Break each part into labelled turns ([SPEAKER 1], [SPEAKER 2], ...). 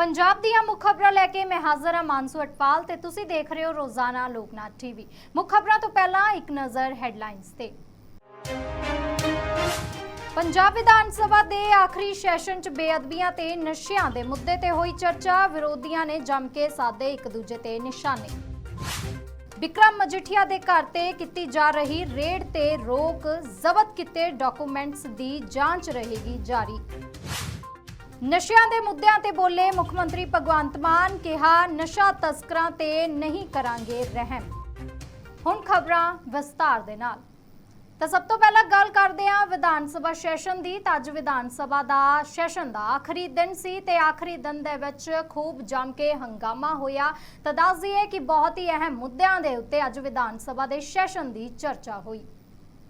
[SPEAKER 1] ਪੰਜਾਬ ਦੀਆਂ ਮੁੱਖ ਖਬਰਾਂ ਲੈ ਕੇ ਮੈਂ ਹਾਜ਼ਰ ਹਾਂ ਮਾਨਸੂ ਅਟਪਾਲ ਤੇ ਤੁਸੀਂ ਦੇਖ ਰਹੇ ਹੋ ਰੋਜ਼ਾਨਾ ਲੋਕਨਾਥ ਟੀਵੀ ਮੁੱਖ ਖਬਰਾਂ ਤੋਂ ਪਹਿਲਾਂ ਇੱਕ ਨਜ਼ਰ ਹੈਡਲਾਈਨਸ ਤੇ। ਪੰਜਾਬ ਵਿਧਾਨ ਸਭਾ ਦੇ ਆਖਰੀ ਸੈਸ਼ਨ 'ਚ ਬੇਅਦਬੀਆਂ ਤੇ ਨਸ਼ਿਆਂ ਦੇ ਮੁੱਦੇ ਤੇ ਹੋਈ ਚਰਚਾ, ਵਿਰੋਧੀਆਂ ਨੇ ਜੰਮ ਕੇ ਸਾਦੇ ਇੱਕ ਦੂਜੇ ਤੇ ਨਿਸ਼ਾਨੇ। ਵਿਕਰਮ ਮਜੀਠੀਆ ਦੇ ਘਰ ਤੇ ਕੀਤੀ ਜਾ ਰਹੀ ਰੇਡ ਤੇ ਰੋਕ, ਜ਼ਬਤ ਕੀਤੇ ਡਾਕੂਮੈਂਟਸ ਦੀ ਜਾਂਚ ਰਹੇਗੀ ਜਾਰੀ। ਨਸ਼ਿਆਂ ਦੇ ਮੁੱਦਿਆਂ ਤੇ ਬੋਲੇ ਮੁੱਖ ਮੰਤਰੀ ਭਗਵੰਤ ਮਾਨ, ਕਿਹਾ ਨਸ਼ਾ ਤਸਕਰਾਂ ਤੇ ਨਹੀਂ ਕਰਾਂਗੇ ਰਹਿਮ। ਹੁਣ ਖਬਰਾਂ ਵਿਸਤਾਰ ਦੇ ਨਾਲ। ਤਾਂ ਸਭ ਤੋਂ ਪਹਿਲਾਂ ਗੱਲ ਕਰਦੇ ਹਾਂ ਵਿਧਾਨ ਸਭਾ ਸੈਸ਼ਨ ਦੀ। ਤਾਂ ਅੱਜ ਵਿਧਾਨ ਸਭਾ ਦਾ ਸੈਸ਼ਨ ਦਾ ਆਖਰੀ ਦਿਨ ਸੀ ਤੇ ਆਖਰੀ ਦਿਨ ਦੇ ਵਿੱਚ ਖੂਬ ਜੰਮ ਕੇ ਹੰਗਾਮਾ ਹੋਇਆ। ਤਾਂ ਦੱਸ ਦਈਏ ਕਿ ਬਹੁਤ ਹੀ ਅਹਿਮ ਮੁੱਦਿਆਂ ਦੇ ਉੱਤੇ ਅੱਜ ਵਿਧਾਨ ਸਭਾ ਦੇ ਸੈਸ਼ਨ ਦੀ ਚਰਚਾ ਹੋਈ।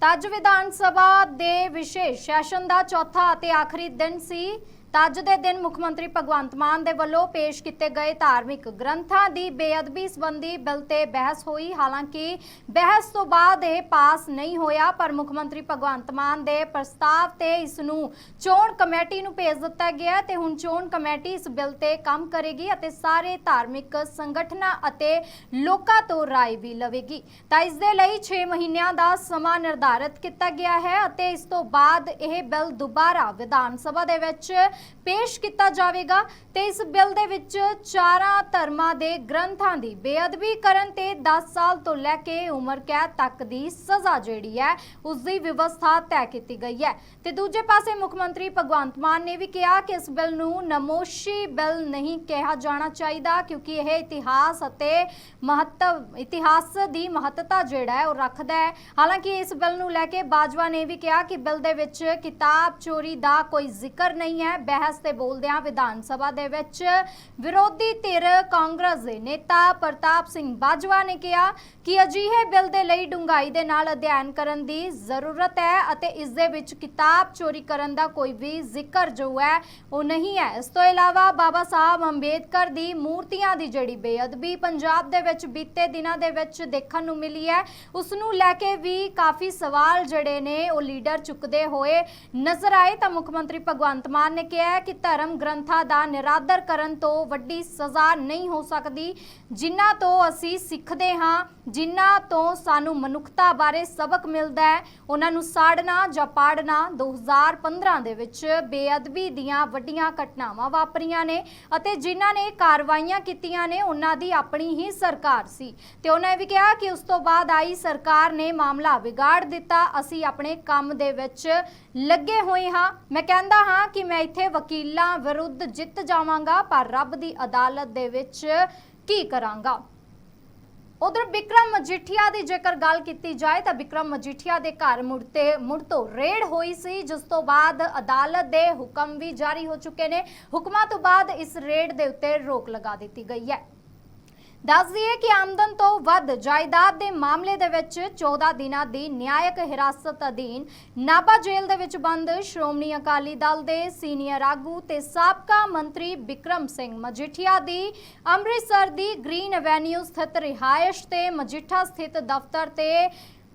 [SPEAKER 1] ਤਾਂ ਅੱਜ ਵਿਧਾਨ ਸਭਾ ਦੇ ਵਿਸ਼ੇਸ਼ ਸੈਸ਼ਨ ਦਾ ਚੌਥਾ ਅਤੇ ਆਖਰੀ ਦਿਨ ਸੀ। ਤਾਂ ਅੱਜ ਦੇ ਦਿਨ ਮੁੱਖ ਮੰਤਰੀ ਭਗਵੰਤ ਮਾਨ ਦੇ ਵੱਲੋਂ ਪੇਸ਼ ਕੀਤੇ ਗਏ ਧਾਰਮਿਕ ਗ੍ਰੰਥਾਂ ਦੀ ਬੇਅਦਬੀ ਸੰਬੰਧੀ ਬਿੱਲ ਤੇ ਬਹਿਸ ਹੋਈ। ਹਾਲਾਂਕਿ ਬਹਿਸ ਤੋਂ ਬਾਅਦ ਇਹ ਪਾਸ ਨਹੀਂ ਹੋਇਆ, ਪਰ ਮੁੱਖ ਮੰਤਰੀ ਭਗਵੰਤ ਮਾਨ ਦੇ ਪ੍ਰਸਤਾਵ ਤੇ ਇਸ ਨੂੰ ਚੋਣ ਕਮੇਟੀ ਨੂੰ ਭੇਜ ਦਿੱਤਾ ਗਿਆ ਤੇ ਹੁਣ ਚੋਣ ਕਮੇਟੀ ਇਸ ਬਿੱਲ ਤੇ ਕੰਮ ਕਰੇਗੀ ਅਤੇ ਸਾਰੇ ਧਾਰਮਿਕ ਸੰਗਠਨਾਂ ਅਤੇ ਲੋਕਾਂ ਤੋਂ ਰਾਏ ਵੀ ਲਵੇਗੀ। ਤਾਂ ਇਸ ਦੇ ਲਈ 6 ਮਹੀਨਿਆਂ ਦਾ ਸਮਾਂ ਨਿਰਧਾਰਤ ਕੀਤਾ ਗਿਆ ਹੈ ਅਤੇ ਇਸ ਤੋਂ ਬਾਅਦ ਇਹ ਬਿੱਲ ਦੁਬਾਰਾ ਵਿਧਾਨ ਸਭਾ ਦੇ ਵਿੱਚ ਪੇਸ਼ ਕੀਤਾ ਜਾਵੇਗਾ ਤੇ ਇਸ ਬਿੱਲ ਦੇ ਵਿੱਚ ਚਾਰਾਂ ਧਰਮਾਂ ਦੇ ਗ੍ਰੰਥਾਂ ਦੀ ਬੇਅਦਬੀ ਕਰਨ ਤੇ 10 ਸਾਲ ਤੋਂ ਲੈ ਕੇ ਉਮਰ ਕੈਦ ਤੱਕ ਦੀ ਸਜ਼ਾ ਜਿਹੜੀ ਹੈ, ਉਸ ਦੀ ਵਿਵਸਥਾ ਤੈਅ ਕੀਤੀ ਗਈ ਹੈ। ਤੇ ਦੂਜੇ ਪਾਸੇ ਮੁੱਖ ਮੰਤਰੀ ਭਗਵੰਤ ਮਾਨ ਨੇ ਵੀ ਕਿਹਾ ਕਿ ਇਸ ਬਿੱਲ ਨੂੰ ਨਮੋਸ਼ੀ ਬਿੱਲ ਨਹੀਂ ਕਿਹਾ ਜਾਣਾ ਚਾਹੀਦਾ, ਕਿਉਂਕਿ ਇਹ ਇਤਿਹਾਸ ਅਤੇ ਮਹੱਤਵ, ਇਤਿਹਾਸ ਦੀ ਮਹੱਤਤਾ ਜਿਹੜਾ ਹੈ, ਉਹ ਰੱਖਦਾ ਹੈ। ਹਾਲਾਂਕਿ ਇਸ ਬਿੱਲ ਨੂੰ ਲੈ ਕੇ ਬਾਜਵਾ ਨੇ ਵੀ ਕਿਹਾ ਕਿ ਬਿੱਲ ਦੇ ਵਿੱਚ ਕਿਤਾਬ ਚੋਰੀ ਦਾ ਕੋਈ ਜ਼ਿਕਰ ਨਹੀਂ ਹੈ ਬਹਿਸ ਤੇ ਬੋਲਦਿਆਂ ਵਿਧਾਨ ਸਭਾ ਦੇ ਵਿੱਚ ਵਿਰੋਧੀ ਧਿਰ ਕਾਂਗਰਸ ਦੇ ਨੇਤਾ ਪ੍ਰਤਾਪ ਸਿੰਘ ਬਾਜਵਾ ਨੇ ਕਿਹਾ ਕਿ ਅਜਿਹੇ ਬਿੱਲ ਦੇ ਲਈ ਡੂੰਘਾਈ ਦੇ ਨਾਲ ਅਧਿਐਨ ਕਰਨ ਦੀ ਜ਼ਰੂਰਤ ਹੈ ਅਤੇ ਇਸ ਦੇ ਵਿੱਚ ਕਿਤਾਬ ਚੋਰੀ ਕਰਨ ਦਾ ਕੋਈ ਵੀ ਜ਼ਿਕਰ ਜੋ ਹੈ ਉਹ ਨਹੀਂ ਹੈ। ਇਸ ਤੋਂ ਇਲਾਵਾ ਬਾਬਾ ਸਾਹਿਬ ਅੰਬੇਦਕਰ ਦੀ ਮੂਰਤੀਆਂ ਦੀ ਜਿਹੜੀ ਬੇਅਦਬੀ ਪੰਜਾਬ ਦੇ ਵਿੱਚ ਬੀਤੇ ਦਿਨਾਂ ਦੇ ਵਿੱਚ ਦੇਖਣ ਨੂੰ ਮਿਲੀ ਹੈ, ਉਸ ਨੂੰ ਲੈ ਕੇ ਵੀ ਕਾਫੀ ਸਵਾਲ ਜਿਹੜੇ ਨੇ ਉਹ ਲੀਡਰ ਚੁੱਕਦੇ ਹੋਏ ਨਜ਼ਰ ਆਏ ਤਾਂ ਮੁੱਖ ਮੰਤਰੀ ਭਗਵੰਤ ਮਾਨ ਨੇ ਕਿਹਾ ਹੈ ਕਿ ਧਰਮ ਗ੍ਰੰਥਾਂ ਦਾ ਨਿਰਾਦਰ ਕਰਨ ਤੋਂ ਵੱਡੀ ਸਜ਼ਾ ਨਹੀਂ ਹੋ ਸਕਦੀ। ਜਿਨ੍ਹਾਂ ਤੋਂ ਅਸੀਂ ਸਿੱਖਦੇ ਹਾਂ, ਜਿਨ੍ਹਾਂ ਤੋਂ ਸਾਨੂੰ ਮਨੁੱਖਤਾ ਬਾਰੇ ਸਬਕ ਮਿਲਦਾ ਹੈ, ਉਹਨਾਂ ਨੂੰ ਸਾੜਨਾ ਜਾਂ ਪਾੜਨਾ 2015 ਦੇ ਵਿੱਚ ਬੇਅਦਬੀ ਦੀਆਂ ਵੱਡੀਆਂ ਘਟਨਾਵਾਂ ਵਾਪਰੀਆਂ ਨੇ ਅਤੇ ਜਿਨ੍ਹਾਂ ਨੇ ਕਾਰਵਾਈਆਂ ਕੀਤੀਆਂ ਨੇ, ਉਹਨਾਂ ਦੀ ਆਪਣੀ ਹੀ ਸਰਕਾਰ ਸੀ। ਤੇ ਉਹਨਾਂ ਇਹ ਵੀ ਕਿਹਾ ਕਿ ਉਸ ਤੋਂ ਬਾਅਦ ਆਈ ਸਰਕਾਰ ਨੇ ਮਾਮਲਾ ਵਿਗਾੜ ਦਿੱਤਾ। ਅਸੀਂ ਆਪਣੇ ਕੰਮ ਦੇ ਵਿੱਚ ਲੱਗੇ ਹੋਏ ਹਾਂ। ਮੈਂ ਕਹਿੰਦਾ ਹਾਂ ਕਿ ਮੈਂ ਇੱਥੇ ਵਕੀਲਾਂ ਵਿਰੁੱਧ ਜਿੱਤ ਜਾਵਾਂਗਾ, ਪਰ ਰੱਬ ਦੀ ਅਦਾਲਤ ਦੇ ਵਿੱਚ ਕੀ ਕਰਾਂਗਾ? ਉਧਰ ਵਿਕਰਮ ਮਜੀਠੀਆ ਦੀ ਜੇਕਰ ਗੱਲ ਕੀਤੀ ਜਾਏ, ਤਾਂ ਵਿਕਰਮ ਮਜੀਠੀਆ ਦੇ ਘਰ ਮੁੜ ਤੇ, ਮੁੜ ਤੋਂ ਰੇਡ ਹੋਈ ਸੀ, ਜਿਸ ਤੋਂ ਬਾਅਦ ਅਦਾਲਤ ਦੇ ਹੁਕਮ ਵੀ ਜਾਰੀ ਹੋ ਚੁੱਕੇ ਨੇ। ਹੁਕਮਾਂ ਤੋਂ ਬਾਅਦ ਇਸ ਰੇਡ ਦੇ ਉੱਤੇ ਰੋਕ ਲਗਾ ਦਿੱਤੀ ਗਈ ਹੈ। ਦੱਸ ਦਈਏ ਕਿ ਆਮਦਨ ਤੋਂ ਵੱਧ ਜਾਇਦਾਦ ਦੇ ਮਾਮਲੇ ਦੇ ਵਿੱਚ 14 ਦਿਨਾਂ ਦੀ ਨਿਆਇਕ ਹਿਰਾਸਤ ਅਧੀਨ ਨਾਭਾ ਜੇਲ੍ਹ ਦੇ ਵਿੱਚ ਬੰਦ ਸ਼੍ਰੋਮਣੀ ਅਕਾਲੀ ਦਲ ਦੇ ਸੀਨੀਅਰ ਆਗੂ ਤੇ ਸਾਬਕਾ ਮੰਤਰੀ ਬਿਕਰਮ ਸਿੰਘ ਮਜੀਠੀਆ ਦੀ ਅੰਮ੍ਰਿਤਸਰ ਦੀ ਗ੍ਰੀਨ ਐਵੇਨਿਊ ਸਥਿਤ ਰਿਹਾਇਸ਼ ਤੇ ਮਜੀਠਾ ਸਥਿਤ ਦਫ਼ਤਰ ਤੇ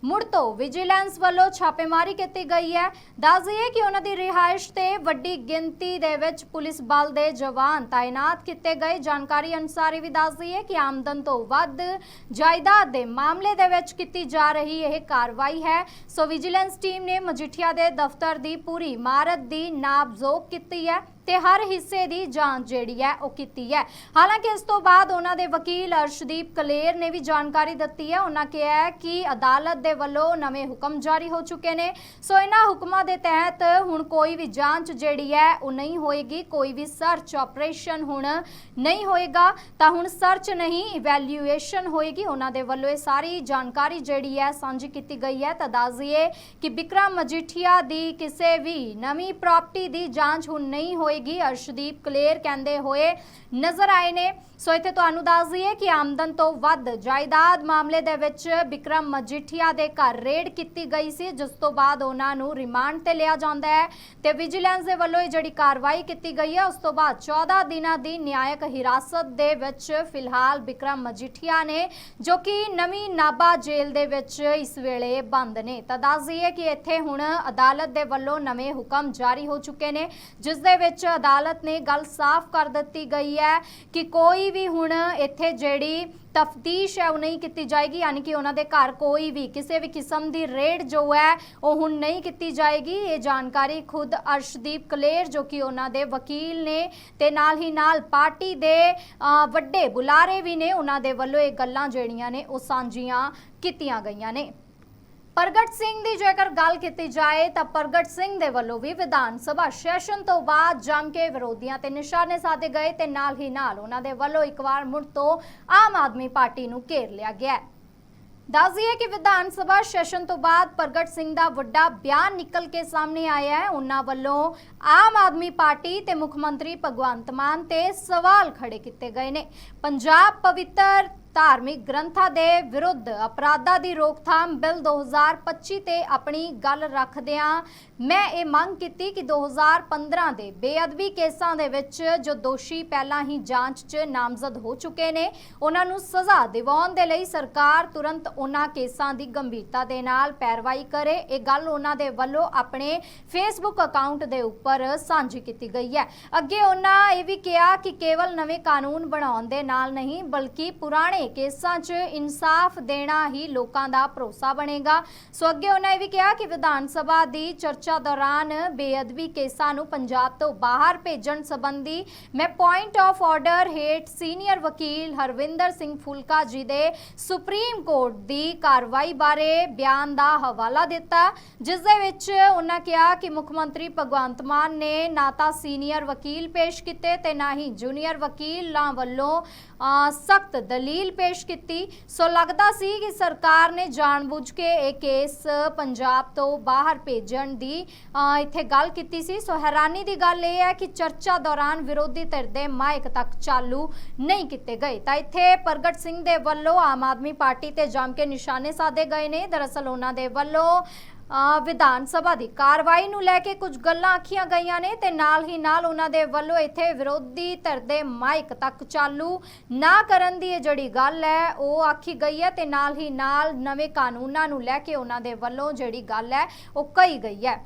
[SPEAKER 1] ਮੁੜ ਤੋਂ ਵਿਜੀਲੈਂਸ ਵੱਲੋਂ ਛਾਪੇਮਾਰੀ ਕੀਤੀ ਗਈ ਹੈ। ਦੱਸ ਦਈਏ ਕਿ ਉਹਨਾਂ ਦੀ ਰਿਹਾਇਸ਼ ਤੇ ਵੱਡੀ ਗਿਣਤੀ ਦੇ ਵਿੱਚ ਪੁਲਿਸ ਬਲ ਦੇ ਜਵਾਨ ਤਾਇਨਾਤ ਕੀਤੇ ਗਏ। ਜਾਣਕਾਰੀ ਅਨੁਸਾਰ ਇਹ ਵੀ ਦੱਸ ਦਈਏ ਕਿ ਆਮਦਨ ਤੋਂ ਵੱਧ ਜਾਇਦਾਦ ਦੇ ਮਾਮਲੇ ਦੇ ਵਿੱਚ ਕੀਤੀ ਜਾ ਰਹੀ ਇਹ ਕਾਰਵਾਈ ਹੈ। ਸੋ ਵਿਜੀਲੈਂਸ ਟੀਮ ਨੇ ਮਜੀਠੀਆ ਦੇ ਦਫ਼ਤਰ ਦੀ ਪੂਰੀ ਇਮਾਰਤ ਦੀ ਨਾਪਜ਼ੋਕ ਕੀਤੀ ਹੈ। ਤੇ ਹਰ ਹਿੱਸੇ ਦੀ ਜਾਂਚ ਜਿਹੜੀ ਹੈ ਉਹ ਕੀਤੀ ਹੈ। ਹਾਲਾਂਕਿ ਇਸ ਤੋਂ ਬਾਅਦ ਉਹਨਾਂ ਦੇ ਵਕੀਲ ਅਰਸ਼ਦੀਪ ਕਲੇਰ ਨੇ ਵੀ ਜਾਣਕਾਰੀ ਦਿੱਤੀ ਹੈ। ਉਹਨਾਂ ਕਿਹਾ ਹੈ ਕਿ ਅਦਾਲਤ ਦੇ ਵੱਲੋਂ ਨਵੇਂ ਹੁਕਮ ਜਾਰੀ ਹੋ ਚੁੱਕੇ ਨੇ। ਸੋ ਇਹਨਾਂ ਹੁਕਮਾਂ ਦੇ ਤਹਿਤ ਹੁਣ ਕੋਈ ਵੀ ਜਾਂਚ ਜਿਹੜੀ ਹੈ ਉਹ ਨਹੀਂ ਹੋਏਗੀ। ਕੋਈ ਵੀ ਸਰਚ ਆਪਰੇਸ਼ਨ ਹੁਣ ਨਹੀਂ ਹੋਏਗਾ। ਤਾਂ ਹੁਣ ਸਰਚ ਨਹੀਂ ਇਵੈਲੂਏਸ਼ਨ ਹੋਏਗੀ। ਉਹਨਾਂ ਦੇ ਵੱਲੋਂ ਇਹ ਸਾਰੀ ਜਾਣਕਾਰੀ ਜਿਹੜੀ ਹੈ ਸਾਂਝੀ ਕੀਤੀ ਗਈ ਹੈ। ਤਾਂ ਦੱਸ ਦਈਏ ਕਿ ਵਿਕਰਮ ਮਜੀਠੀਆ ਦੀ ਕਿਸੇ ਵੀ ਨਵੀਂ ਪ੍ਰਾਪਰਟੀ ਦੀ ਜਾਂਚ ਹੁਣ ਨਹੀਂ ਹੋਏ ਹੋਏਗੀ। ਅਰਸ਼ਦੀਪ ਕਲੇਰ ਕਹਿੰਦੇ ਹੋਏ ਨਜ਼ਰ ਆਏ ਨੇ। ਸੋ ਇੱਥੇ ਤੁਹਾਨੂੰ ਦੱਸ ਦਈਏ ਕਿ ਆਮਦਨ ਤੋਂ ਵੱਧ ਜਾਇਦਾਦ ਮਾਮਲੇ ਦੇ ਵਿੱਚ ਵਿਕਰਮ ਮਜੀਠੀਆ ਦੇ ਘਰ ਰੇਡ ਕੀਤੀ ਗਈ ਸੀ, ਜਿਸ ਤੋਂ ਬਾਅਦ ਉਹਨਾਂ ਨੂੰ ਰਿਮਾਂਡ ਤੇ ਲਿਆ ਜਾਂਦਾ ਹੈ ਤੇ ਵਿਜੀਲੈਂਸ ਦੇ ਵੱਲੋਂ ਇਹ ਜਿਹੜੀ ਕਾਰਵਾਈ ਕੀਤੀ ਗਈ ਹੈ, ਉਸ ਤੋਂ ਬਾਅਦ 14 ਦਿਨਾਂ ਦੀ ਨਿਆਇਕ ਹਿਰਾਸਤ ਦੇ ਵਿੱਚ ਫਿਲਹਾਲ ਵਿਕਰਮ ਮਜੀਠੀਆ ਨੇ, ਜੋ ਕਿ ਨਵੀਂ ਨਾਬਾ ਜੇਲ੍ਹ ਦੇ ਵਿੱਚ ਇਸ ਵੇਲੇ ਬੰਦ ਨੇ। ਤਾਂ ਦੱਸ ਦਈਏ ਕਿ ਇੱਥੇ ਹੁਣ ਅਦਾਲਤ ਦੇ ਵੱਲੋਂ ਨਵੇਂ ਹੁਕਮ ਜਾਰੀ ਹੋ ਚੁੱਕੇ ਨੇ, ਜਿਸ ਦੇ ਵਿੱਚ ਵਿੱਚ ਅਦਾਲਤ ਨੇ ਗੱਲ ਸਾਫ਼ ਕਰ ਦਿੱਤੀ ਗਈ ਹੈ ਕਿ ਕੋਈ ਵੀ ਹੁਣ ਇੱਥੇ ਜਿਹੜੀ ਤਫਤੀਸ਼ ਹੈ ਉਹ ਨਹੀਂ ਕੀਤੀ ਜਾਏਗੀ, ਯਾਨੀ ਕਿ ਉਹਨਾਂ ਦੇ ਘਰ ਕੋਈ ਵੀ ਕਿਸੇ ਵੀ ਕਿਸਮ ਦੀ ਰੇਡ ਜੋ ਹੈ ਉਹ ਹੁਣ ਨਹੀਂ ਕੀਤੀ ਜਾਏਗੀ। ਇਹ ਜਾਣਕਾਰੀ ਖੁਦ ਅਰਸ਼ਦੀਪ ਕਲੇਰ ਜੋ ਕਿ ਉਹਨਾਂ ਦੇ ਵਕੀਲ ਨੇ ਤੇ ਨਾਲ ਹੀ ਨਾਲ ਪਾਰਟੀ ਦੇ ਵੱਡੇ ਬੁਲਾਰੇ ਵੀ ਨੇ, ਉਹਨਾਂ ਦੇ ਵੱਲੋਂ ਇਹ ਗੱਲਾਂ ਜਿਹੜੀਆਂ ਨੇ ਉਹ ਸਾਂਝੀਆਂ ਕੀਤੀਆਂ ਗਈਆਂ ਨੇ। ਪ੍ਰਗਟ ਸਿੰਘ ਦੀ ਜੇਕਰ ਗੱਲ ਕੀਤੀ ਜਾਏ ਤਾਂ ਪ੍ਰਗਟ ਸਿੰਘ ਦੇ ਵੱਲੋਂ ਵੀ ਵਿਧਾਨ ਸਭਾ ਸੈਸ਼ਨ ਤੋਂ ਬਾਅਦ ਜੰਮ ਕੇ ਵਿਰੋਧੀਆਂ ਤੇ ਨਿਸ਼ਾਨੇ ਸਾਧੇ ਗਏ ਤੇ ਨਾਲ ਹੀ ਨਾਲ ਉਹਨਾਂ ਦੇ ਵੱਲੋਂ ਇੱਕ ਵਾਰ ਮੁੜ ਤੋਂ ਆਮ ਆਦਮੀ ਪਾਰਟੀ ਨੂੰ ਘੇਰ ਲਿਆ ਗਿਆ ਦੱਸ ਦਈਏ ਕਿ ਵਿਧਾਨ ਸਭਾ ਸੈਸ਼ਨ ਤੋਂ ਬਾਅਦ ਪ੍ਰਗਟ ਸਿੰਘ ਦਾ ਵੱਡਾ ਬਿਆਨ ਨਿਕਲ ਕੇ ਸਾਹਮਣੇ ਆਇਆ ਹੈ। ਉਹਨਾਂ ਵੱਲੋਂ ਆਮ ਆਦਮੀ ਪਾਰਟੀ ਤੇ ਮੁੱਖ ਮੰਤਰੀ ਭਗਵੰਤ ਮਾਨ ਤੇ ਸਵਾਲ ਖੜੇ ਕੀਤੇ ਗਏ ਨੇ। ਪੰਜਾਬ ਪਵਿੱਤਰ ਧਾਰਮਿਕ ਗ੍ਰੰਥਾਂ ਦੇ ਵਿਰੁੱਧ ਅਪਰਾਧਾਂ ਦੀ ਰੋਕਥਾਮ ਬਿੱਲ 2025 ਤੇ ਆਪਣੀ ਗੱਲ ਰੱਖਦਿਆਂ ਮੈਂ ਇਹ ਮੰਗ ਕੀਤੀ ਕਿ 2015 ਦੇ ਬੇਅਦਬੀ ਕੇਸਾਂ ਦੇ ਵਿੱਚ ਜੋ ਦੋਸ਼ੀ ਪਹਿਲਾਂ ਹੀ ਜਾਂਚ 'ਚ ਨਾਮਜ਼ਦ ਹੋ ਚੁੱਕੇ ਨੇ, ਉਹਨਾਂ ਨੂੰ ਸਜ਼ਾ ਦਿਵਾਉਣ ਦੇ ਲਈ ਸਰਕਾਰ ਤੁਰੰਤ ਉਹਨਾਂ ਕੇਸਾਂ ਦੀ ਗੰਭੀਰਤਾ ਦੇ ਨਾਲ ਪੈਰਵਾਈ ਕਰੇ। ਇਹ ਗੱਲ ਉਹਨਾਂ ਦੇ ਵੱਲੋਂ ਆਪਣੇ ਫੇਸਬੁੱਕ ਅਕਾਊਂਟ ਦੇ ਉੱਪਰ ਸਾਂਝੀ ਕੀਤੀ ਗਈ ਹੈ। ਅੱਗੇ ਉਹਨਾਂ ਇਹ ਵੀ ਕਿਹਾ ਕਿ ਕੇਵਲ ਨਵੇਂ ਕਾਨੂੰਨ ਬਣਾਉਣ ਦੇ ਨਾਲ ਨਹੀਂ, ਬਲਕਿ ਪੁਰਾਣੇ ਕੇਸਾਂ 'ਚ ਇਨਸਾਫ ਦੇਣਾ ਹੀ ਲੋਕਾਂ ਦਾ ਭਰੋਸਾ ਬਣੇਗਾ। ਸੋ ਅੱਗੇ ਉਹਨਾਂ ਇਹ ਵੀ ਕਿਹਾ ਕਿ ਵਿਧਾਨ ਸਭਾ ਦੀ ਚਰਚਾ ਦੌਰਾਨ ਬੇਅਦਬੀ ਕੇਸਾਂ ਨੂੰ ਪੰਜਾਬ ਤੋਂ ਬਾਹਰ ਭੇਜਣ ਸੰਬੰਧੀ ਮੈਂ ਪੁਆਇੰਟ ਆਫ ਆਰਡਰ ਹੇਠ ਸੀਨੀਅਰ ਵਕੀਲ ਹਰਵਿੰਦਰ ਸਿੰਘ ਫੁਲਕਾ ਜੀ ਦੇ ਸੁਪਰੀਮ ਕੋਰਟ ਦੀ ਕਾਰਵਾਈ ਬਾਰੇ ਬਿਆਨ ਦਾ ਹਵਾਲਾ ਦਿੱਤਾ, ਜਿਸ ਦੇ ਵਿੱਚ ਉਹਨਾਂ ਕਿਹਾ ਕਿ ਮੁੱਖ ਮੰਤਰੀ ਭਗਵੰਤ ਮਾਨ ਨੇ ਨਾ ਤਾਂ ਸੀਨੀਅਰ ਵਕੀਲ ਪੇਸ਼ ਕੀਤੇ ਤੇ ਨਾ ਹੀ ਜੂਨੀਅਰ ਵਕੀਲਾਂ ਵੱਲੋਂ ਸਖਤ ਦਲੀਲ ਪੇਸ਼ ਕੀਤੀ। ਸੋ ਲੱਗਦਾ ਸੀ ਕਿ ਸਰਕਾਰ ਨੇ ਜਾਣਬੁੱਝ ਕੇ ਇਹ ਕੇਸ ਪੰਜਾਬ ਤੋਂ ਬਾਹਰ ਭੇਜਣ ਦੀ ਇੱਥੇ ਗੱਲ ਕੀਤੀ ਸੀ। ਸੋ ਹੈਰਾਨੀ ਦੀ ਗੱਲ ਇਹ ਹੈ ਕਿ ਚਰਚਾ ਦੌਰਾਨ ਵਿਰੋਧੀ ਧਿਰ ਦੇ ਮਾਈਕ ਤੱਕ ਚਾਲੂ ਨਹੀਂ ਕੀਤੇ ਗਏ। ਤਾਂ ਇੱਥੇ ਪ੍ਰਗਟ ਸਿੰਘ ਦੇ ਵੱਲੋਂ ਆਮ ਆਦਮੀ ਪਾਰਟੀ ਤੇ ਜੰਮ ਕੇ ਨਿਸ਼ਾਨੇ ਸਾਧੇ ਗਏ ਨੇ। ਦਰਅਸਲ ਉਹਨਾਂ ਦੇ ਵੱਲੋਂ ਵਿਧਾਨ ਸਭਾ ਦੀ ਕਾਰਵਾਈ ਨੂੰ ਲੈ ਕੇ ਕੁਝ ਗੱਲਾਂ ਆਖੀਆਂ ਗਈਆਂ ਨੇ ਤੇ ਨਾਲ ਹੀ ਨਾਲ ਉਹਨਾਂ ਦੇ ਵੱਲੋਂ ਇੱਥੇ ਵਿਰੋਧੀ ਧਿਰ ਦੇ ਮਾਈਕ ਤੱਕ ਚਾਲੂ ਨਾ ਕਰਨ ਦੀ ਜਿਹੜੀ ਗੱਲ ਹੈ, ਉਹ ਆਖੀ ਗਈ ਹੈ ਤੇ ਨਾਲ ਹੀ ਨਾਲ ਨਵੇਂ ਕਾਨੂੰਨਾਂ ਨੂੰ ਲੈ ਕੇ ਉਹਨਾਂ ਦੇ ਵੱਲੋਂ ਜਿਹੜੀ ਗੱਲ ਹੈ, ਉਹ ਕਹੀ ਗਈ ਹੈ।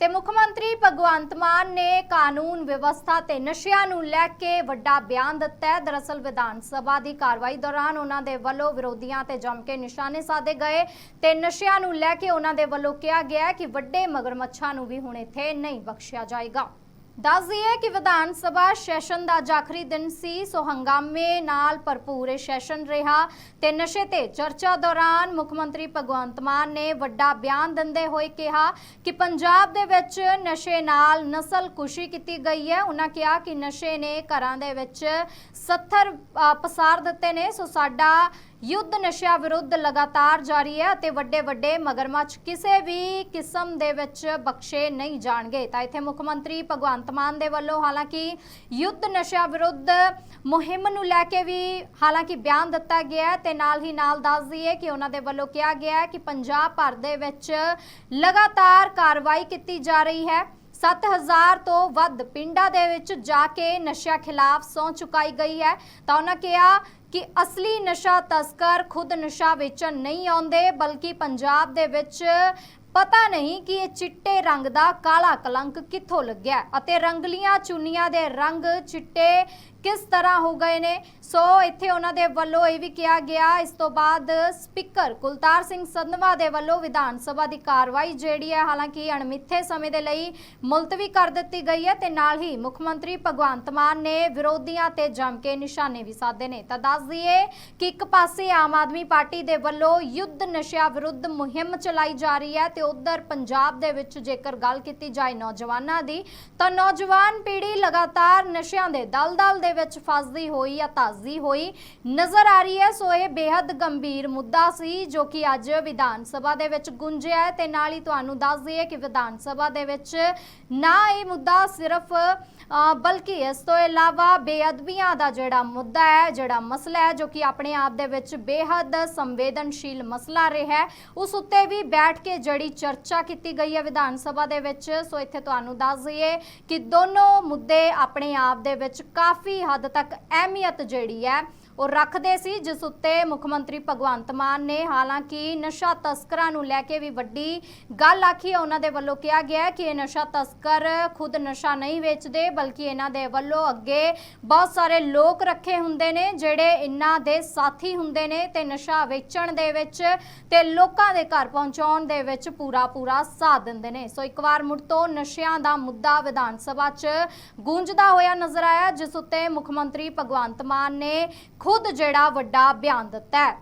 [SPEAKER 1] ਤੇ ਮੁੱਖ ਮੰਤਰੀ ਭਗਵੰਤ ਮਾਨ ਨੇ ਕਾਨੂੰਨ ਵਿਵਸਥਾ ਤੇ ਨਸ਼ਿਆਂ ਨੂੰ ਲੈ ਕੇ ਵੱਡਾ ਬਿਆਨ ਦਿੱਤਾ ਹੈ। ਦਰਅਸਲ ਵਿਧਾਨ ਸਭਾ ਦੀ ਕਾਰਵਾਈ ਦੌਰਾਨ ਉਹਨਾਂ ਦੇ ਵੱਲੋਂ ਵਿਰੋਧੀਆਂ ਤੇ ਜੰਮ ਕੇ ਨਿਸ਼ਾਨੇ ਸਾਧੇ ਗਏ ਤੇ ਨਸ਼ਿਆਂ ਨੂੰ ਲੈ ਕੇ ਉਹਨਾਂ ਦੇ ਵੱਲੋਂ ਕਿਹਾ ਗਿਆ ਕਿ ਵੱਡੇ ਮਗਰਮੱਛਾਂ ਨੂੰ ਵੀ ਹੁਣ ਇੱਥੇ ਨਹੀਂ ਬਖਸ਼ਿਆ ਜਾਏਗਾ। ਦੱਸ ਦਈਏ ਕਿ ਵਿਧਾਨ ਸਭਾ ਸੈਸ਼ਨ ਦਾ ਆਖਰੀ ਦਿਨ ਸੀ। ਸੋ ਹੰਗਾਮੇ ਨਾਲ ਭਰਪੂਰ ਇਹ ਸੈਸ਼ਨ ਰਿਹਾ ਤੇ ਨਸ਼ੇ ਤੇ ਚਰਚਾ ਦੌਰਾਨ ਮੁੱਖ ਮੰਤਰੀ ਭਗਵੰਤ ਮਾਨ ਨੇ ਵੱਡਾ ਬਿਆਨ ਦਿੰਦੇ ਹੋਏ ਕਿਹਾ ਕਿ ਪੰਜਾਬ ਦੇ ਵਿੱਚ ਨਸ਼ੇ ਨਾਲ ਨਸਲ ਕੁਸ਼ੀ ਕੀਤੀ ਗਈ ਹੈ। ਉਹਨਾਂ ਕਿਹਾ ਕਿ ਨਸ਼ੇ ਨੇ ਘਰਾਂ ਦੇ ਵਿੱਚ 70 ਪਸਾਰ ਦਿੱਤੇ ਨੇ। ਸੋ ਸਾਡਾ ਯੁੱਧ ਨਸ਼ਿਆਂ ਵਿਰੁੱਧ ਲਗਾਤਾਰ ਜਾਰੀ ਹੈ ਅਤੇ ਵੱਡੇ ਵੱਡੇ ਮਗਰਮੱਛ ਕਿਸੇ ਵੀ ਕਿਸਮ ਦੇ ਵਿੱਚ ਬਖਸ਼ੇ ਨਹੀਂ ਜਾਣਗੇ। ਤਾਂ ਇੱਥੇ ਮੁੱਖ ਮੰਤਰੀ ਭਗਵੰਤ ਮਾਨ ਦੇ ਵੱਲੋਂ ਹਾਲਾਂਕਿ ਯੁੱਧ ਨਸ਼ਿਆਂ ਵਿਰੁੱਧ ਮੁਹਿੰਮ ਨੂੰ ਲੈ ਕੇ ਵੀ ਹਾਲਾਂਕਿ ਬਿਆਨ ਦਿੱਤਾ ਗਿਆ ਹੈ ਤੇ ਨਾਲ ਹੀ ਨਾਲ ਦੱਸ ਦਈਏ ਕਿ ਉਹਨਾਂ ਦੇ ਵੱਲੋਂ ਕਿਹਾ ਗਿਆ ਕਿ ਪੰਜਾਬ ਭਰ ਦੇ ਵਿੱਚ ਲਗਾਤਾਰ ਕਾਰਵਾਈ ਕੀਤੀ ਜਾ ਰਹੀ ਹੈ। 7000 ਤੋਂ ਵੱਧ ਪਿੰਡਾਂ ਦੇ ਵਿੱਚ ਜਾ ਕੇ ਨਸ਼ਿਆਂ ਖਿਲਾਫ ਸੌਂ ਚੁਕਾਈ ਗਈ ਹੈ। ਤਾਂ ਉਹਨਾਂ ਕਿਹਾ ਕਿ ਅਸਲੀ ਨਸ਼ਾ ਤਸਕਰ ਖੁਦ ਨਸ਼ਾ ਵੇਚਣ ਨਹੀਂ ਆਉਂਦੇ ਬਲਕਿ ਪੰਜਾਬ ਦੇ ਵਿੱਚ ਪਤਾ ਨਹੀਂ ਕਿ ਇਹ ਚਿੱਟੇ ਰੰਗ ਦਾ ਕਾਲਾ ਕਲੰਕ ਕਿੱਥੋਂ ਲੱਗਿਆ ਅਤੇ ਰੰਗਲੀਆਂ ਚੁੰਨੀਆਂ ਦੇ ਰੰਗ ਚਿੱਟੇ ਕਿਸ ਤਰ੍ਹਾਂ ਹੋ ਗਏ ਨੇ? ਸੋ ਇੱਥੇ ਉਹਨਾਂ ਦੇ ਵੱਲੋਂ ਇਹ ਵੀ ਕਿਹਾ ਗਿਆ, ਇਸ ਤੋਂ ਬਾਅਦ ਸਪੀਕਰ ਕੁਲਤਾਰ ਸਿੰਘ ਸੰਧਵਾ ਦੇ ਵੱਲੋਂ ਵਿਧਾਨ ਸਭਾ ਦੀ ਕਾਰਵਾਈ ਜਿਹੜੀ ਹੈ, ਹਾਲਾਂਕਿ ਅਣਮਿੱਥੇ ਸਮੇਂ ਦੇ ਲਈ ਮੁਲਤਵੀ ਕਰ ਦਿੱਤੀ ਗਈ ਹੈ ਤੇ ਨਾਲ ਹੀ ਮੁੱਖ ਮੰਤਰੀ ਭਗਵੰਤ ਮਾਨ ਨੇ ਵਿਰੋਧੀਆਂ ਤੇ ਜੰਮ ਕੇ ਨਿਸ਼ਾਨੇ ਵੀ ਸਾਧੇ ਨੇ। ਤਾਂ ਦੱਸ ਦਈਏ ਕਿ ਇੱਕ ਪਾਸੇ ਆਮ ਆਦਮੀ ਪਾਰਟੀ ਦੇ ਵੱਲੋਂ ਯੁੱਧ ਨਸ਼ਿਆਂ ਵਿਰੁੱਧ ਮੁਹਿੰਮ ਚਲਾਈ ਜਾ ਰਹੀ ਹੈ ਤੇ ਉਧਰ ਪੰਜਾਬ ਦੇ ਵਿੱਚ ਜੇਕਰ ਗੱਲ ਕੀਤੀ ਜਾਏ ਨੌਜਵਾਨਾਂ ਦੀ, ਤਾਂ ਨੌਜਵਾਨ ਪੀੜ੍ਹੀ ਲਗਾਤਾਰ ਨਸ਼ਿਆਂ ਦੇ ਦਲਦਲ ਦੇ ਵਿੱਚ ਫਸਦੀ ਹੋਈ ਜਾਂ ਤਾਜ਼ੀ ਹੋਈ ਨਜ਼ਰ ਆ ਰਹੀ ਹੈ। ਸੋ ਇਹ ਬੇहद ਗੰਭੀਰ ਮੁੱਦਾ ਸੀ ਜੋ ਕਿ ਅੱਜ ਵਿਧਾਨ ਸਭਾ ਦੇ ਵਿੱਚ ਗੁੰਜਿਆ ਹੈ। ਤੇ ਨਾਲ ਹੀ ਤੁਹਾਨੂੰ ਦੱਸ ਦਈਏ ਕਿ ਵਿਧਾਨ ਸਭਾ ਦੇ ਵਿੱਚ ਨਾ ਇਹ ਮੁੱਦਾ ਸਿਰਫ ਬਲਕਿ ਇਸ ਤੋਂ ਇਲਾਵਾ ਬੇਅਦਬੀਆਂ ਦਾ ਜਿਹੜਾ ਮੁੱਦਾ ਹੈ, ਜਿਹੜਾ ਮਸਲਾ ਹੈ, ਜੋ ਕਿ ਆਪਣੇ ਆਪ ਦੇ ਵਿੱਚ ਬੇहद ਸੰਵੇਦਨਸ਼ੀਲ ਮਸਲਾ ਰਿਹਾ ਉਸ ਉੱਤੇ ਵੀ ਬੈਠ ਕੇ ਜੜੀ ਚਰਚਾ ਕੀਤੀ ਗਈ ਹੈ ਵਿਧਾਨ ਸਭਾ ਦੇ ਵਿੱਚ। ਸੋ ਇੱਥੇ ਤੁਹਾਨੂੰ ਦੱਸ ਦਈਏ ਕਿ ਦੋਨੋਂ ਮੁੱਦੇ ਆਪਣੇ ਆਪ ਦੇ ਵਿੱਚ ਕਾਫੀ ਹੱਦ ਤੱਕ ਅਹਿਮੀਅਤ ਜਿਹੜੀ ਹੈ ਉਹ ਰੱਖਦੇ ਸੀ, ਜਿਸ ਉੱਤੇ ਮੁੱਖ ਮੰਤਰੀ ਭਗਵੰਤ ਮਾਨ ਨੇ ਹਾਲਾਂਕਿ ਨਸ਼ਾ ਤਸਕਰਾਂ ਨੂੰ ਲੈ ਕੇ ਵੀ ਵੱਡੀ ਗੱਲ ਆਖੀ ਹੈ। ਉਹਨਾਂ ਦੇ ਵੱਲੋਂ ਕਿਹਾ ਗਿਆ ਕਿ ਇਹ ਨਸ਼ਾ ਤਸਕਰ ਖੁਦ ਨਸ਼ਾ ਨਹੀਂ ਵੇਚਦੇ, ਬਲਕਿ ਇਹਨਾਂ ਦੇ ਵੱਲੋਂ ਅੱਗੇ ਬਹੁਤ ਸਾਰੇ ਲੋਕ ਰੱਖੇ ਹੁੰਦੇ ਨੇ, ਜਿਹੜੇ ਇਹਨਾਂ ਦੇ ਸਾਥੀ ਹੁੰਦੇ ਨੇ ਤੇ ਨਸ਼ਾ ਵੇਚਣ ਦੇ ਵਿੱਚ ਤੇ ਲੋਕਾਂ ਦੇ ਘਰ ਪਹੁੰਚਾਉਣ ਦੇ ਵਿੱਚ ਪੂਰਾ ਪੂਰਾ ਸਾਥ ਦਿੰਦੇ ਨੇ। ਸੋ ਇੱਕ ਵਾਰ ਮੁੜ ਤੋਂ ਨਸ਼ਿਆਂ ਦਾ ਮੁੱਦਾ ਵਿਧਾਨ ਸਭਾ 'ਚ ਗੂੰਜਦਾ ਹੋਇਆ ਨਜ਼ਰ ਆਇਆ, ਜਿਸ ਉੱਤੇ ਮੁੱਖ ਮੰਤਰੀ ਭਗਵੰਤ ਮਾਨ ਨੇ ਖੁਦ ਜਿਹੜਾ ਵੱਡਾ ਬਿਆਨ ਦਿੱਤਾ ਹੈ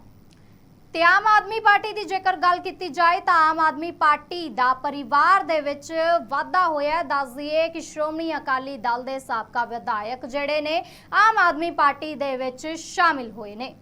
[SPEAKER 1] ਤੇ ਆਮ ਆਦਮੀ ਪਾਰਟੀ ਦੀ ਜੇਕਰ ਗੱਲ ਕੀਤੀ ਜਾਏ ਤਾਂ ਆਮ ਆਦਮੀ ਪਾਰਟੀ ਦਾ ਪਰਿਵਾਰ ਦੇ ਵਿੱਚ ਵਾਧਾ ਹੋਇਆ ਹੈ। ਦੱਸ ਦਈਏ ਕਿ ਸ਼੍ਰੋਮਣੀ ਅਕਾਲੀ ਦਲ ਦੇ ਸਾਬਕਾ ਵਿਧਾਇਕ ਜਿਹੜੇ ਨੇ ਆਮ ਆਦਮੀ ਪਾਰਟੀ ਦੇ ਵਿੱਚ ਸ਼ਾਮਿਲ ਹੋਏ ਨੇ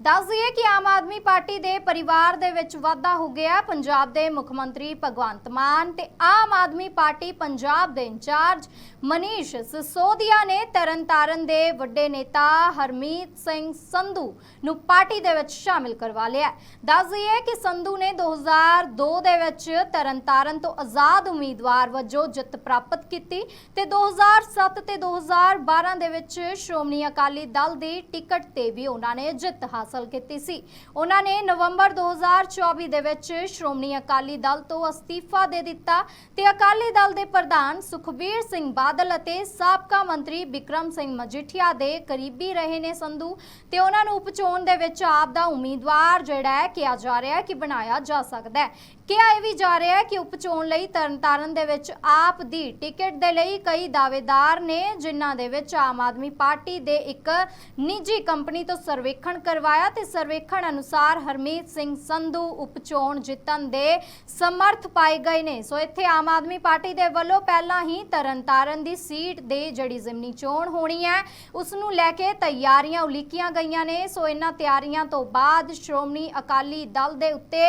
[SPEAKER 1] ਦੱਸ ਦਈਏ ਕਿ ਆਮ ਆਦਮੀ ਪਾਰਟੀ ਦੇ ਪਰਿਵਾਰ ਦੇ ਵਿੱਚ ਵਾਧਾ ਹੋ ਗਿਆ। ਪੰਜਾਬ ਦੇ ਮੁੱਖ ਮੰਤਰੀ ਭਗਵੰਤ ਮਾਨ ਤੇ ਆਮ ਆਦਮੀ ਪਾਰਟੀ ਪੰਜਾਬ ਦੇ ਇੰਚਾਰਜ ਮਨੀਸ਼ ਸਿਸੋਦੀਆ ਨੇ ਤਰਨਤਾਰਨ ਦੇ ਵੱਡੇ ਨੇਤਾ ਹਰਮੀਤ ਸਿੰਘ ਸੰਧੂ ਨੂੰ ਪਾਰਟੀ ਦੇ ਵਿੱਚ ਸ਼ਾਮਿਲ ਕਰਵਾ ਲਿਆ। ਦੱਸ ਦਈਏ ਕਿ ਸੰਧੂ ਨੇ 2002 ਦੇ ਵਿੱਚ ਤਰਨਤਾਰਨ ਤੋਂ ਆਜ਼ਾਦ ਉਮੀਦਵਾਰ ਵਜੋਂ ਜਿੱਤ ਪ੍ਰਾਪਤ ਕੀਤੀ ਤੇ 2007 ਤੇ 2012 ਦੇ ਵਿੱਚ ਸ਼੍ਰੋਮਣੀ ਅਕਾਲੀ ਦਲ ਦੀ ਟਿਕਟ ਤੇ ਵੀ ਉਹਨਾਂ ਨੇ ਜਿੱਤ ਹਾਸਲ ਕੀਤੀ ਸੀ। ਉਹਨਾਂ ਨੇ ਨਵੰਬਰ 2024 ਦੇ ਵਿੱਚ ਸ਼੍ਰੋਮਣੀ ਅਕਾਲੀ ਦਲ ਤੋਂ ਅਸਤੀਫਾ ਦੇ ਦਿੱਤਾ ਤੇ ਅਕਾਲੀ ਦਲ ਦੇ ਪ੍ਰਧਾਨ ਸੁਖਬੀਰ ਸਿੰਘ ਬਾਦਲ ਅਤੇ ਸਾਬਕਾ ਮੰਤਰੀ ਵਿਕਰਮ ਸਿੰਘ ਮਜੀਠੀਆ ਦੇ ਕਰੀਬੀ ਰਹੇ ਨੇ ਸੰਧੂ ਤੇ ਉਹਨਾਂ ਨੂੰ ਉਪਚੋਣ ਦੇ ਵਿੱਚ ਆਪ ਦਾ ਉਮੀਦਵਾਰ ਜਿਹੜਾ ਹੈ ਕਿਹਾ ਜਾ ਰਿਹਾ ਹੈ ਕਿ ਬਣਾਇਆ ਜਾ ਸਕਦਾ ਹੈ। ਕਿਹਾ ਇਹ ਵੀ ਜਾ ਰਿਹਾ ਹੈ ਕਿ ਉਪਚੋਣ ਲਈ ਤਰਨਤਾਰਨ ਦੇ ਵਿੱਚ ਆਪ ਦੀ ਟਿਕਟ ਦੇ ਲਈ ਕਈ ਦਾਅਵੇਦਾਰ ਨੇ, ਜਿਨ੍ਹਾਂ ਦੇ ਵਿੱਚ ਆਮ ਆਦਮੀ ਪਾਰਟੀ ਦੇ ਇੱਕ ਨਿੱਜੀ ਕੰਪਨੀ ਤੋਂ ਸਰਵੇਖਣ ਕਰਵਾਇਆ ਤੇ ਸਰਵੇਖਣ ਅਨੁਸਾਰ ਹਰਮੀਤ ਸਿੰਘ ਸੰਧੂ ਉਪਚੋਣ ਜਿੱਤਣ ਦੇ ਸਮਰਥ ਪਾਏ ਗਏ ਨੇ। ਸੋ ਇੱਥੇ ਆਮ ਆਦਮੀ ਪਾਰਟੀ ਦੇ ਵੱਲੋਂ ਪਹਿਲਾਂ ਹੀ ਤਰਨਤਾਰਨ ਦੀ ਸੀਟ ਦੇ ਜਿਹੜੀ ਜ਼ਿਮਨੀ ਚੋਣ ਹੋਣੀ ਹੈ, ਉਸ ਨੂੰ ਲੈ ਕੇ ਤਿਆਰੀਆਂ ਉਲੀਕੀਆਂ ਗਈਆਂ ਨੇ। ਸੋ ਇਹਨਾਂ ਤਿਆਰੀਆਂ ਤੋਂ ਬਾਅਦ ਸ਼੍ਰੋਮਣੀ ਅਕਾਲੀ ਦਲ ਦੇ ਉੱਤੇ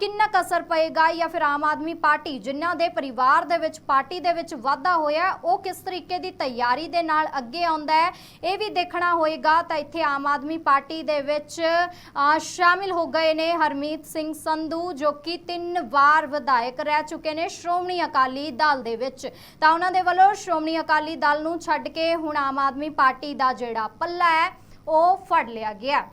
[SPEAKER 1] ਕਿੰਨਾ ਕੁ ਅਸਰ ਪਏਗਾ ਜਾਂ ਫਿਰ ਆਮ ਆਦਮੀ ਪਾਰਟੀ ਜਿਨ੍ਹਾਂ ਦੇ ਪਰਿਵਾਰ ਦੇ ਵਿੱਚ ਪਾਰਟੀ ਦੇ ਵਿੱਚ ਵਾਧਾ ਹੋਇਆ, ਉਹ ਕਿਸ ਤਰੀਕੇ ਦੀ ਤਿਆਰੀ ਦੇ ਨਾਲ ਅੱਗੇ ਆਉਂਦਾ ਹੈ, ਇਹ ਵੀ ਦੇਖਣਾ ਹੋਏਗਾ। ਤਾਂ ਇੱਥੇ ਆਮ ਆਦਮੀ ਪਾਰਟੀ ਦੇ ਵਿੱਚ ਸ਼ਾਮਿਲ ਹੋ ਗਏ ਨੇ ਹਰਮੀਤ ਸਿੰਘ ਸੰਧੂ, ਜੋ ਕਿ ਤਿੰਨ ਵਾਰ ਵਿਧਾਇਕ ਰਹਿ ਚੁੱਕੇ ਨੇ ਸ਼੍ਰੋਮਣੀ ਅਕਾਲੀ ਦਲ ਦੇ ਵਿੱਚ। ਤਾਂ ਉਹਨਾਂ ਦੇ ਵੱਲੋਂ ਸ਼੍ਰੋਮਣੀ ਅਕਾਲੀ ਦਲ ਨੂੰ ਛੱਡ ਕੇ ਹੁਣ ਆਮ ਆਦਮੀ ਪਾਰਟੀ ਦਾ ਜਿਹੜਾ ਪੱਲਾ ਹੈ, ਉਹ ਫੜ ਲਿਆ ਗਿਆ।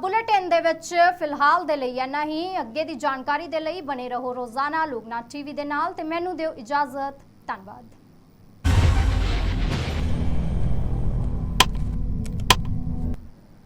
[SPEAKER 1] ਬੁਲੇਟਿਨ ਦੇ ਵਿੱਚ ਫਿਲਹਾਲ ਦੇ ਲਈ ਇੰਨਾ ਹੀ। ਅੱਗੇ ਦੀ ਜਾਣਕਾਰੀ ਦੇ ਲਈ ਬਣੇ ਰਹੋ ਰੋਜ਼ਾਨਾ ਲੋਕਨਾਥ ਟੀਵੀ ਦੇ ਨਾਲ ਤੇ ਮੈਨੂੰ ਦਿਓ ਇਜਾਜ਼ਤ। ਧੰਨਵਾਦ।